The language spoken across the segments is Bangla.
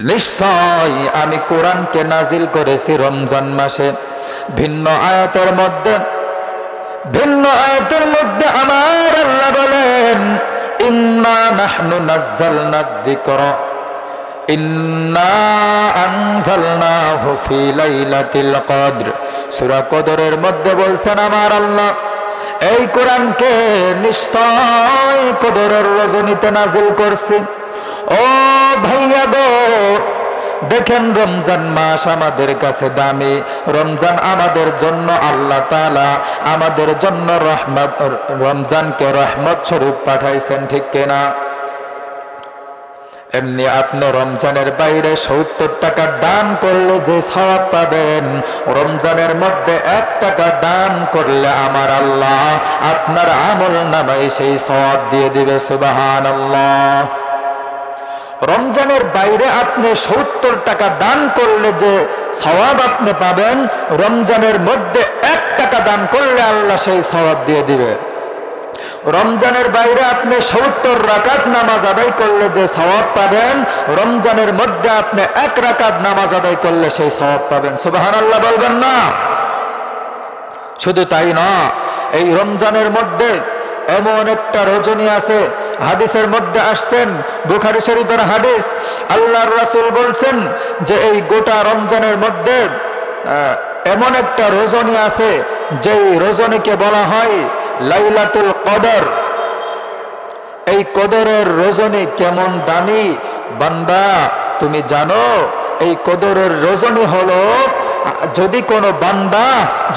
নিশ্চয় আমি কোরআনকে নাজিল করেছি রমজান মাসে। ভিন্ন আয়াতের মধ্যে, ভিন্ন আয়াতের মধ্যে আমার আল্লাহ বলেন, ইন্না নাহনু নাজ্জালনা যিকরা, ইন্না আনজালনাহু ফি লাইলাতিল কদর। সূরা কদরের মধ্যে বলছেন আমার আল্লাহ, এই কোরআনকে নিশ্চয় কদরের রজনীতে নাজিল করছি। ও ভাইয়া গো, দেখেন রমজান মাস আমাদের কাছে দামি। রমজান আমাদের জন্য আল্লাহ তালা আমাদের জন্য রহমত, রমজানকে রহমত স্বরূপ পাঠাইছেন, ঠিক কিনা এমনি আপনি রমজানের বাইরে সত্তর টাকা দান করলে যে সওয়াব পাবেন, রমজানের মধ্যে এক টাকা দান করলে আমার আল্লাহ আপনার আমল নামাই সেই সওয়াব দিয়ে দিবে সুবাহান আল্লাহ রমজানের বাইরে আপনি সত্তর টাকা দান করলে যে সওয়াব আপনি পাবেন, রমজানের মধ্যে এক টাকা দান করলে আল্লাহ সেই সওয়াব দিয়ে দিবে। রমজানের বাইরে আপনি সত্তর রাকাত নামাজ আদায় করলে যে সওয়াব পাবেন, রমজানের মধ্যে আপনি এক রাকাত নামাজ আদায় করলে সেই সওয়াব পাবেন। সুবাহান আল্লাহ বলবেন না। শুধু তাই না, এই রমজানের মধ্যে এমন একটা রজনী আছে হাদিসের মধ্যে আসছেন, বুখারি শরীফের হাদিস, আল্লাহর রাসূল বলছেন যে এই গোটা রমজানের মধ্যে এমন একটা রজনী আছে, যেই রজনীকে বলা হয় লাইলাতুল কদর। এই কদরের রজনী কেমন দামি? বান্দা, তুমি জানো, এই কদরের রজনী হলো, যদি কোনো বান্দা,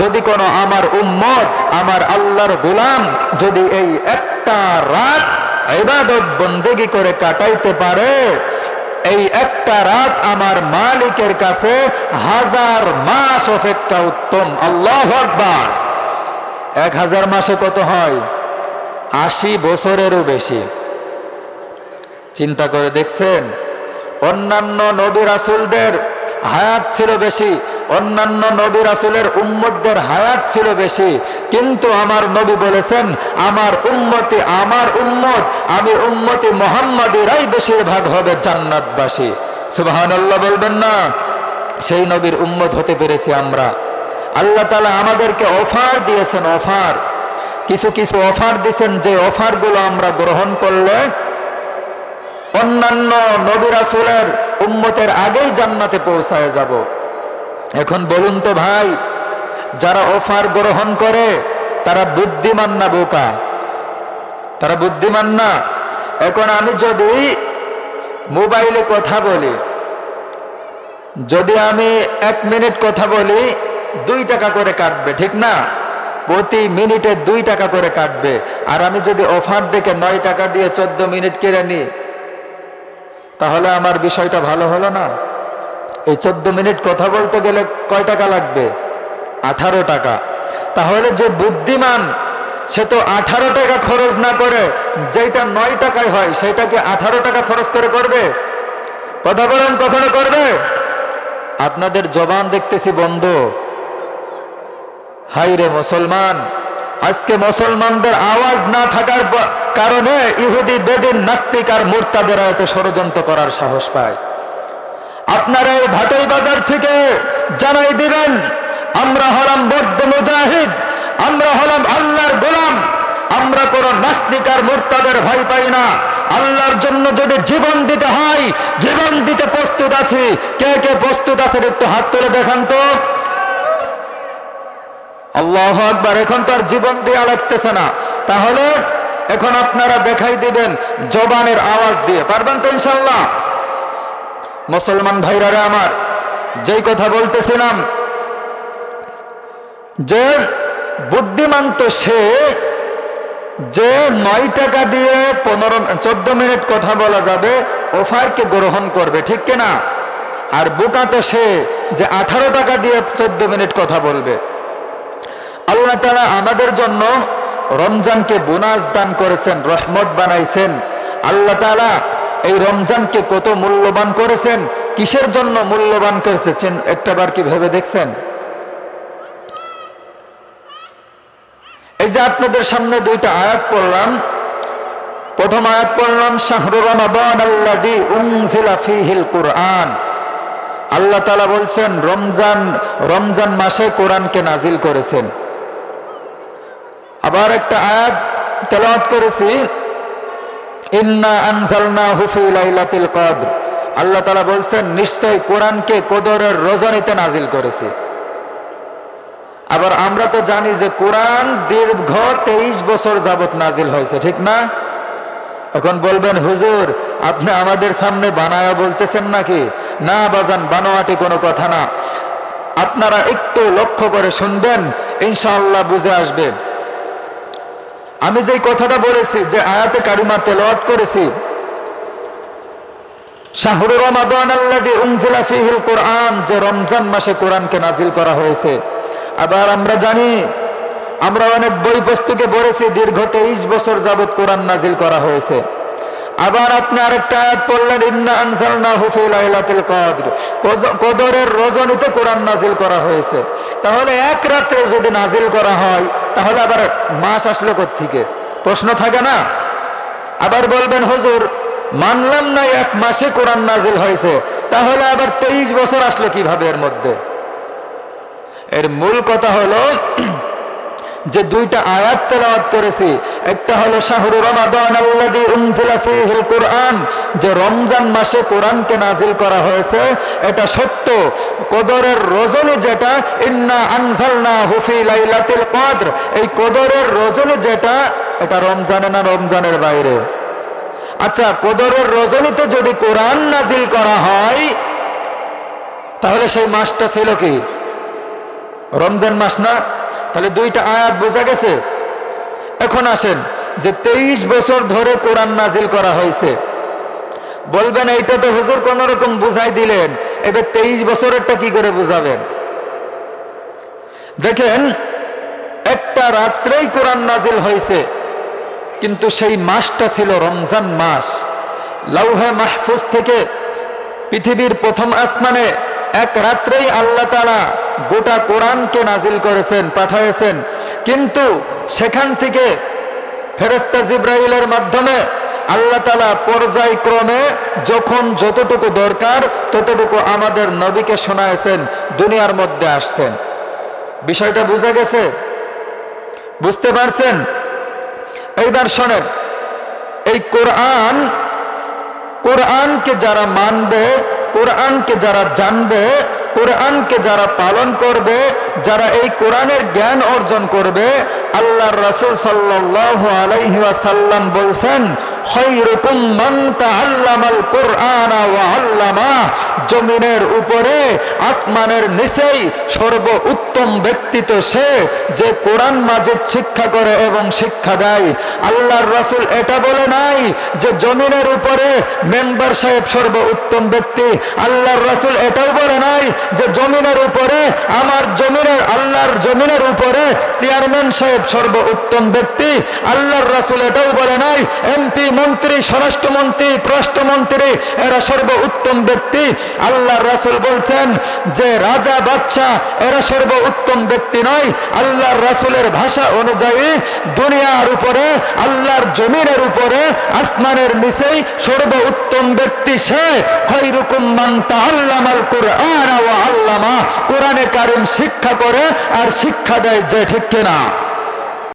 যদি কোনো আমার উম্মত, আমার আল্লাহর গোলাম, যদি এই একটা রাত ইবাদত বন্দেগি করে কাটাইতে পারে। এই একটা রাত আমার মালিকের কাছে হাজার মাস অপেক্ষা উত্তম। আল্লাহ এক হাজার মাসে কত হয়? আশি বছরেরও বেশি। চিন্তা করে দেখছেন, অন্যান্য নবী রাসুলদের হায়াত ছিল বেশি, অন্যান্য নবী রাসুলের উম্মতদের হায়াত ছিল বেশি। কিন্তু আমার নবী বলেছেন, আমার উম্মতি আমার উম্মত, আমি উম্মতি মোহাম্মদিরাই বেশিরভাগ হবে জান্নাতবাসী। সুবাহান আল্লাহ বলবেন না, সেই নবীর উম্মত হতে পেরেছি আমরা। আল্লাহ তালা আমাদেরকে অফার দিয়েছেন, অফার। কিছু কিছু অফার দিয়েছেন, যে অফারগুলো আমরা গ্রহণ করলে অন্যান্য নবী রাসুলের উম্মতের আগেই জান্নাতে পৌঁছায় যাব। এখন বলুন তো ভাই, যারা অফার গ্রহণ করে, তারা বুদ্ধিমান না বোকা? তারা বুদ্ধিমান না? এখন আমি যদি মোবাইলে কথা বলি, যদি আমি এক মিনিট কথা বলি, দুই টাকা করে কাটবে, ঠিক না? প্রতি মিনিটে দুই টাকা করে কাটবে। আর আমি যদি অফার দেখে নয় টাকা দিয়ে চোদ্দ মিনিট কেড়ে নিই তাহলে আমার বিষয়টা ভালো হলো না? এই চোদ্দ মিনিট কথা বলতে গেলে কয় টাকা লাগবে? আঠারো টাকা। তাহলে যে বুদ্ধিমান, সে তো আঠারো টাকা খরচ না করে যেটা নয় টাকায় হয় সেটাকে আঠারো টাকা খরচ করে করবে? কথা বলেন, কখনো করবে? আপনাদের জবান দেখতেছি বন্ধ। হাই রে মুসলমান! আজকে মুসলমানদের আওয়াজ না থাকার কারণে ইহুদি বেদিন নাস্তিক আর মোর্তাদের এত ষড়যন্ত্র করার সাহস পায়। আপনারা এই ভাটাই বাজার থেকে জানাই দিবেন, আমরা হলাম বদ্ধ মুজাহিদ, আমরা হলাম আল্লাহর গোলাম, আমরা কোন নাস্তিক আর মোর্তাদের ভয় পাই না। আল্লাহর জন্য যদি জীবন দিতে হয়, জীবন দিতে প্রস্তুত আছি। কে কে প্রস্তুত আছেন একটু হাত তুলে দেখান তো। আল্লাহ আকবার, এখন তো আর জীবন দেওয়া লাগতেছে না। তাহলে এখন আপনারা দেখাই দিবেন জবানের আওয়াজ দিয়ে। পারবেন তো ইনশাল্লাহ মুসলমান ভাইরারে আমার, যেই কথা বলতেছিলাম যে বুদ্ধিমান তো সে, যে নয় টাকা দিয়ে পনেরো, চোদ্দ মিনিট কথা বলা যাবে, অফারকে গ্রহণ করবে, ঠিক কিনা? আর বোকা তো সে যে আঠারো টাকা দিয়ে চোদ্দ মিনিট কথা বলবে। আল্লাহ তারা আমাদের জন্য রমজানকে বোনাস দান করেছেন, রহমত বানাইছেন। আল্লাহ তালা এই রমজানকে কত মূল্যবান করেছেন, কিসের জন্য মূল্যবান করেছেন একটাবার কি ভেবে দেখছেন? এই যে আপনাদের সামনে দুইটা আয়াত পড়লাম। প্রথম আয়াত পড়লাম, শাহরু কুরআন। আল্লাহ তালা বলছেন, রমজান রমজান মাসে কোরআনকে নাজিল করেছেন। আবার একটা আয়াত তেলাওয়াত করেছি, ইন্না আনজালনাহু ফি লাইলাতিল কদর। আল্লাহ তাআলা বলছেন, নিশ্চয় কোরআনকে কদরের রজনীতে নাজিল করেছি। আবার আমরা তো জানি যে কোরআন দীর্ঘ তেইশ বছর যাবত নাজিল হয়েছে, ঠিক না? এখন বলবেন, হুজুর, আপনি আমাদের সামনে বানায়া বলতেছেন নাকি? না বাজান, বানোয়াটি কোনো কথা না। আপনারা একটু লক্ষ্য করে শুনবেন, ইনশাআল্লাহ বুঝে আসবে আমি যেই কথাটা বলেছি, যে আয়াতে কারিমা তেলাওয়াত করেছি, শাহরু রমাদান আল্লাযী উনজিলা ফীহিল কোরআন, যে রমজান মাসে কোরআনকে নাজিল করা হয়েছে। আবার আমরা জানি, আমরা অনেক বই বস্তুকে পড়েছি, দীর্ঘ তেইশ বছর যাবত কোরআন নাজিল করা হয়েছে। আবার আপনি আরেকটা আয়াত পড়লেন, ইন্না আনজালনাহু ফি লাইলাতিল কদর কদরের রজনীতে কোরআন নাজিল করা হয়েছে। তাহলে এক রাত্রে যদি নাজিল করা হয় তাহলে আবার মাস আসলো থেকে প্রশ্ন থাকে না? আবার বলবেন, হুজুর, মানলাম না এক মাসে কোরআন নাজিল হয়েছে। তাহলে আবার তেইশ বছর আসলো কীভাবে এর মধ্যে? এর মূল কথা হলো যে দুইটা আয়াত তেলাওয়াত করেছি। একটা হলো শাহরু রমাদান আল্লাযী উনজিলা ফীহিল কুরআন, যে রমজান মাসে কোরআনকে নাজিল করা হয়েছে। এটা সত্য। কদরের রজনী যেটা, ইন্না আনজালনাহু ফী লাইলাতিল কদর এই কদরের রজনী যেটা, এটা রমজানে না রমজানের বাইরে? আচ্ছা কদরের রজনীতে যদি কোরআন নাজিল করা হয়, তাহলে সেই মাসটা ছিল কি? রমজান মাস না? তাহলে দুইটা আয়াত বোঝা গেছে? এখন আসেন, যে তেইশ বছর ধরে কোরআন নাজিল করা হয়েছে। বলবেন, এইটা তো হুজুর কোন রকম বুঝাই দিলেন। এবার তেইশ বছরেরটা কি করে বুঝাবেন? দেখেন, একটা রাত্রেই কোরআন নাজিল হয়েছে, কিন্তু সেই মাসটা ছিল রমজান মাস। লাউহা মাহফুজ থেকে পৃথিবীর প্রথম আসমানে এক রাত্রেই আল্লাহ তালা গোটা কোরআনকে নাজিল করেছেন পাঠাইছেন কিন্তু সেখান থেকে ফেরেস্তা জিব্রাইলের মাধ্যমে আল্লাহ তালা পর্যায়ক্রমে যখন যতটুকু দরকার, ততটুকু আমাদের নবীকে শোনায়ছেন, দুনিয়ার মধ্যে আসছেন। বিষয়টা বুঝা গেছে? বুঝতে পারছেন? এইবার শোনেন, এই কোরআন, কোরআনকে যারা মানবে কোরআনকে যারা জানবে, কোরআনকে যারা পালন করবে, যারা এই কোরআনের জ্ঞান অর্জন করবে, আল্লাহর রাসূল সাল্লাল্লাহু আলাইহি ওয়াসাল্লাম বলছেন মান জমিনের উপরে, আসমানের নিচেই সে যে কোরআন মাজিদ শিক্ষা করে এবং শিক্ষা দেয়। আল্লাহর রাসূল এটা বলে নাই যে জমিনের উপরে মেম্বার সাহেব সর্ব উত্তম ব্যক্তি। আল্লাহর রাসূল এটাও বলে নাই যে জমিনের উপরে আমার জমিনের আল্লাহর জমিনের উপরে চেয়ারম্যান সাহেব সর্ব উত্তম ব্যক্তি। আল্লাহর রাসূল এটাও বলে নাই, এমপি মন্ত্রী, স্বরাষ্ট্রমন্ত্রী, পররাষ্ট্রমন্ত্রী, এরা সর্ব উত্তম ব্যক্তি। আল্লাহর রাসূল বলছেন যে রাজা বাদশা এরা সর্ব উত্তম ব্যক্তি নয়। আল্লাহর রাসূলের ভাষা অনুযায়ী দুনিয়ার উপরে, আল্লাহর জমিনের উপরে, আসমানের নিচেই সর্ব উত্তম ব্যক্তি সে। খৈরুকুম মান তাআল্লামাল কুরআন আল্লামা। কোরআনে কারীম শিক্ষা করে আর শিক্ষা দেয় যে ঠিক কিনা।